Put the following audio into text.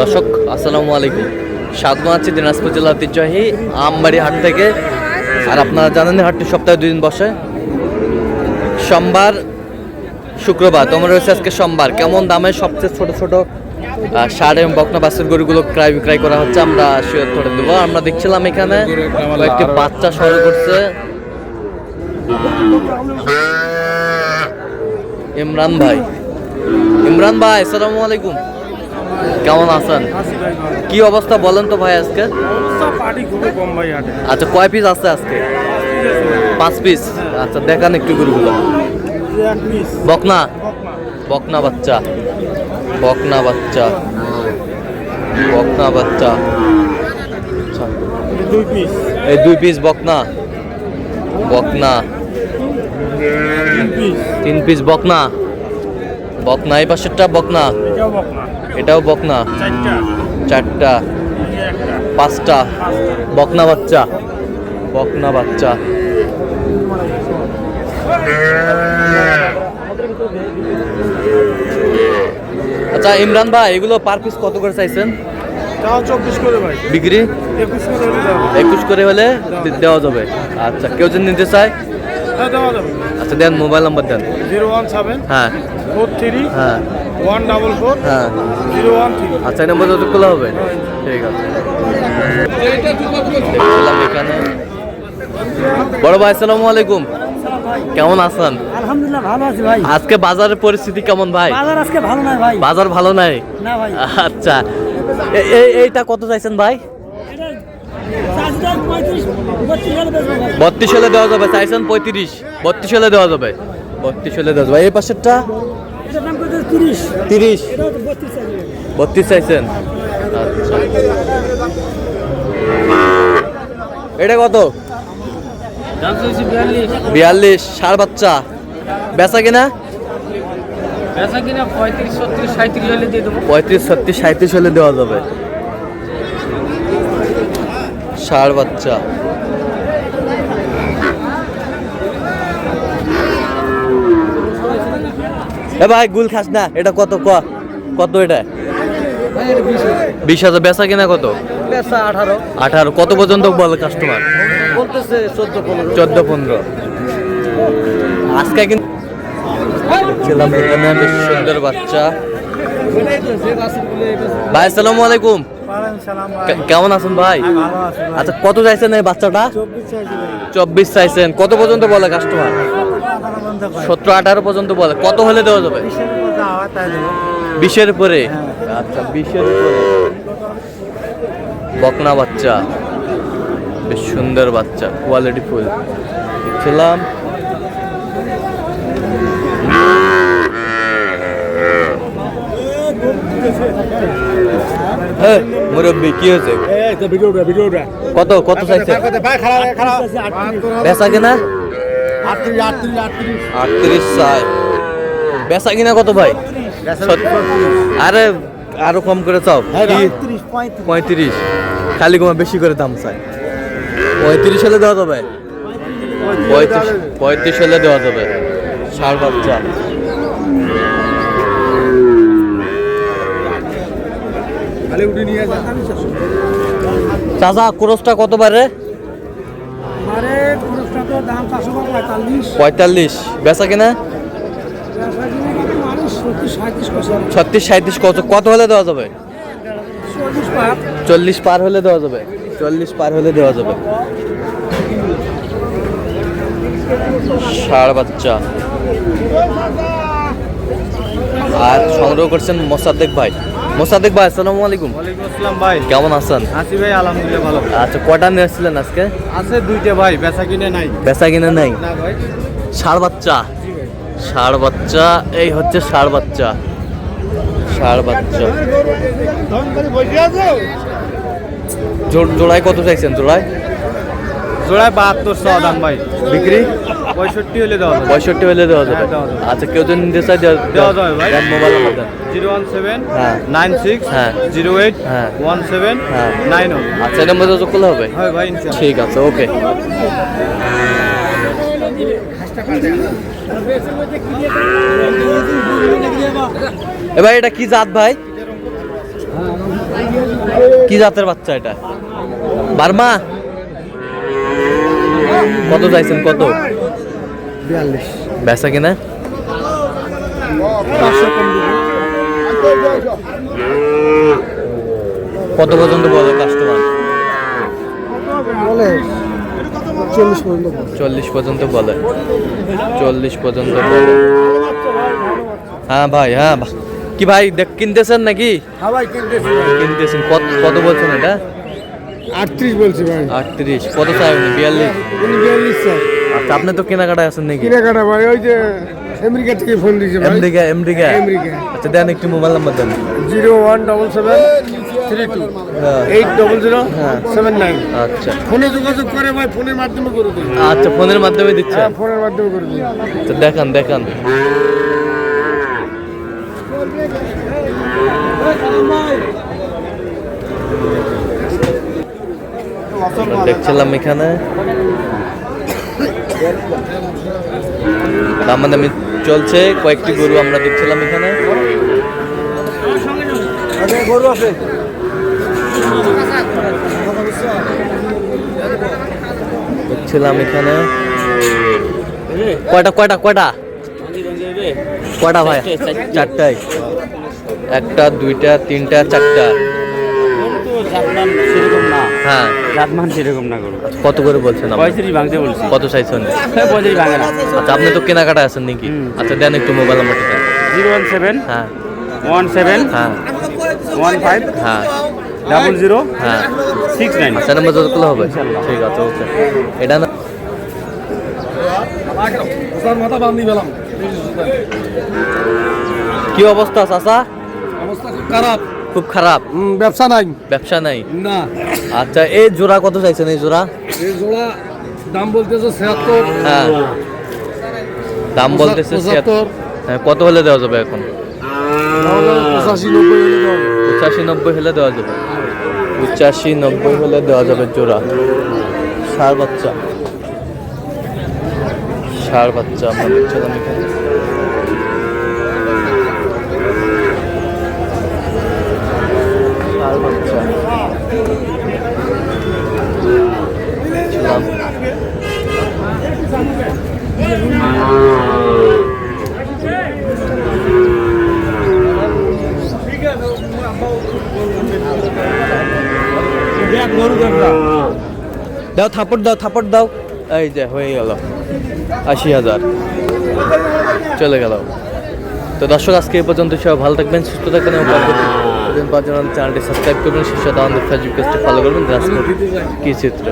দর্শক, আসসালামু আলাইকুম। স্বাগত আছি দিনাজপুর জেলা ঐতিহ্যবাহী আমবাড়ি হাট থেকে। আর আপনারা জানেন হাটটি সপ্তাহে দুই দিন বসে। সোমবার, শুক্রবার, তোমার রয়েছে আজকে সোমবার। কেমন দামে সবচেয়ে ছোট ছোট ষাঁড় এবং বকনা বাছুর গরুগুলো ক্রয় বিক্রয় করা হচ্ছে, আমরা শিওর করে দেবো। আমরা দেখছিলাম এখানে একটি বাচ্চা শুরু করছে। ইমরান ভাই ইমরান ভাই আসসালামু আলাইকুম। কেমন আছেন? কি অবস্থা বলেন তো ভাই আজকে? আচ্ছা কয় পিস আছে আজকে? পাঁচ পিস আচ্ছা দেখান একটু গরুগুলো। বকনা? বকনা। বাচ্চা। বকনা বাচ্চা। বকনা বাচ্চা। আচ্ছা, দুই পিস এই দুই পিস বকনা? বকনা। তিন পিস তিন পিস বকনা? বকনা এই পাশেরটা বকনা? এটাও বকনা। চারটা। পাঁচটা। বকনা বাচ্চা। বকনা বাচ্চা। আচ্ছা ইমরান ভাই এগুলো পার পিস কত করে চাইছেন? বিক্রি? একুশ করে হলে দেওয়া যাবে। আচ্ছা কেউ যদি নিতে চায়? আচ্ছা দেন মোবাইল নাম্বার দেন। জিরো ওয়ান সেভেন হ্যাঁ। ফোর থ্রি হ্যাঁ। ওয়ান ডাবল ফোর হ্যাঁ। Zero one three. আচ্ছা এই নম্বর খোলা হবে? ঠিক আছে। এখানে। বড় ভাই আসসালামু আলাইকুম। কেমন আছেন? আলহামদুলিল্লাহ ভালো আছি ভাই। আজকে বাজারের পরিস্থিতি কেমন ভাই? বাজার আজকে ভালো নয় ভাই। বাজার ভালো নাই? না ভাই। আচ্ছা। এই এইটা কত চাইছেন ভাই? বত্রিশ হলে দেওয়া যাবে চাইছেন পঁয়ত্রিশ। বত্রিশ হলে দেওয়া যাবে। বত্রিশ হলে দেওয়া যাবে। এই পাশেরটা? তিরিশ। বত্রিশ চাইছেন। আচ্ছা। এটা কত? বিয়াল্লিশ। ষাড় বাচ্চা। বেচা কিনা? বেচা কিনা পঁয়ত্রিশ ছত্রিশ সাঁত্রিশ হলে দিয়ে দেবো। পঁয়ত্রিশ ছত্রিশ সাঁত্রিশ হলে দেওয়া যাবে। ষাড় বাচ্চা। এ ভাই গুল খাস না এটা কত? ক কত এটা? বিশ হাজার বেচা কিনা কত? বেচা আঠারো। আঠারো কত পর্যন্ত বলে কাস্টমার বলতেছে চোদ্দ পনেরো। আজকে কিন্তু ছিলাম এখানে বেশ সুন্দর বাচ্চা। ভাই আসসালামু আলাইকুম। কেমন আছেন ভাই? আচ্ছা কত চাইছেন এই বাচ্চাটা? চব্বিশ চাইছেন। কত পর্যন্ত বলে কাস্টমার সতেরো আঠারো পর্যন্ত বলে। কত হলে দেওয়া যাবে? বিশের উপরে আচ্ছা বিশের বকনা বাচ্চা। বেশ সুন্দর বাচ্চা কোয়ালিটি ফুল দেখছিলাম। হ্যাঁ মুরব্বী কি হয়েছে? কত কত চাইছে? ভাই খারাপ খারাপ বেচা কিনা? আটত্রিশ চাই। বেচা কিনা কত ভাই? আরে আরও কম করে চাও। কি পঁয়ত্রিশ খালি কমা বেশি করে দাম চাই। পঁয়ত্রিশ হলে দেওয়া যাবে? পঁয়ত্রিশ পঁয়ত্রিশ হলে দেওয়া যাবে। ষাট বাচ্চা খালি উঠে নিয়ে যা চাচা ক্রোসটা কত পারে আরে খরচটা তো দাম চারশো পঁয়তাল্লিশ। বেচা কিনা? ছত্রিশ সাঁত্রিশ কত কত হলে দেওয়া যাবে? চল্লিশ চল্লিশ পার হলে দেওয়া যাবে। চল্লিশ পার হলে দেওয়া যাবে। ষাড় বাচ্চা। আর সংগ্রহ করছেন মোসাদ্দেক ভাই। মোসাদ্দেক ভাই আসসালামু আলাইকুম। ওয়ালাইকুম আসসালাম ভাই। কেমন আছেন? আসি ভাই আলহামদুলিল্লাহ ভালো। আচ্ছা কটা নিয়ে আসছিলেন আজকে? আছে দুইটা ভাই বেচা কিনে নাই। বেচা কিনে নাই? না ভাই। ষাড় বাচ্চা? ষাড় বাচ্চা এই হচ্ছে ষাড় বাচ্চা। ষাড় বাচ্চা। জোড়ায় কত চাইছেন জোড়ায়? জোড়ায় বাহাত্তর দাম ভাই। বিক্রি? পঁয়ষট্টি হলে দেওয়া যাবে। পঁয়ষট্টি হলে দেওয়া যাবে? হ্যাঁ, আচ্ছা কেউ যদি নিতে দেওয়া যাবে ভাই। Mobile number zero one seven হ্যাঁ। নাইন সিক্স হ্যাঁ। জিরো এইট হ্যাঁ। ওয়ান সেভেন হ্যাঁ। নাইন আচ্ছা এই নম্বরে যোগ করলে হবে? হয় ভাই ঠিক আছে ওকে। এবার এটা কি জাত ভাই? কি জাতের বাচ্চা এটা? বার্মা? কত চাইছেন কত? বিয়াল্লিশ। বেচা কিনা? কত পর্যন্ত বলে কাস্টমার বলে চল্লিশ পর্যন্ত চল্লিশ পর্যন্ত বলে। চল্লিশ পর্যন্ত বলে। হ্যাঁ ভাই হ্যাঁ কি ভাই দেখ কিনতেছেন নাকি? হ্যাঁ ভাই কিনতেছি। কিনতেছেন। কত কত বলছেন এটা? আটত্রিশ বলছি ভাই। আটত্রিশ। কত চাই বিয়াল্লিশ? বিয়াল্লিশ স্যার আচ্ছা আপনি তো কেনাকাটায় আছেন নাকি? কেনাকাটা কাটা ভাই ওই যে আমেরিকা থেকে ফোন দিয়েছে ভাই। America America? আমেরিকা। আচ্ছা দেন একটু মোবাইল নাম্বার দেন। Zero one double seven three two হ্যাঁ, এইট ডবল জিরো হ্যাঁ। Seven nine. আচ্ছা। ফোনে যোগাযোগ করে ভাই ফোনের মাধ্যমে করে দিই আচ্ছা ফোনের মাধ্যমে দিচ্ছে? হ্যাঁ ফোনের মাধ্যমে করে দেখান দেখান। দেখছিলাম এখানে। দামাদামি চলছে কয়েকটি গরু আমরা দেখছিলাম এখানে। গরু আছে। দেখছিলাম এখানে। কয়টা কয়টা কয়টা? কয়টা ভাই? চারটাই একটা দুইটা তিনটা চারটা। জাতমান সেরকম না সেরকম না করো কত করে বলছেন আপনি? পঁয়ত্রিশ ভাঙতে বলছি। কত চাইছেন হ্যাঁ পঁয়ত্রিশ ভাঙে না। আচ্ছা আপনি তো কেনাকাটা আছেন নাকি? আচ্ছা দেন একটু মোবাইল নাম্বারটা দেন। জিরো ওয়ান সেভেন হ্যাঁ। ওয়ান সেভেন হ্যাঁ। ওয়ান ফাইভ হ্যাঁ। ডাবল জিরো হ্যাঁ। Six nine. আচ্ছা নাম্বার যত করলে হবে? ঠিক আছে ওকে। এটা না মাথা বান্ধি পেলাম কি অবস্থা চাচা? অবস্থা খুব খারাপ। খুব খারাপ? ব্যবসা নাই। ব্যবসা নাই? না। আচ্ছা এই জোড়া কত চাইছেন এই জোড়া? এই জোড়া দাম বলতেছে ছিয়াত্তর। হ্যাঁ। দাম বলতেছে পঁচাত্তর। হ্যাঁ কত হলে দেওয়া যাবে এখন? পঁচাশি নব্বই হলে দাও পঁচাশি নব্বই হলে দেওয়া যাবে। পঁচাশি নব্বই হলে দেওয়া যাবে জোড়া। ষাড় বাচ্চা। ষাড় বাচ্চা আমরা দেখছিলাম এখানে। দাও, থাপড় দাও থাপড় দাও। এই যে, হয়ে গেল। আশি হাজার। চলে গেল। তো দর্শক, আজকে এই পর্যন্ত সবাই ভালো থাকবেন, সুস্থ থাকবেন এবং চ্যানেলটি সাবস্ক্রাইব করবেন। সেই সাথে ফেসবুক পেজটি ফলো করবেন। কি চিত্র।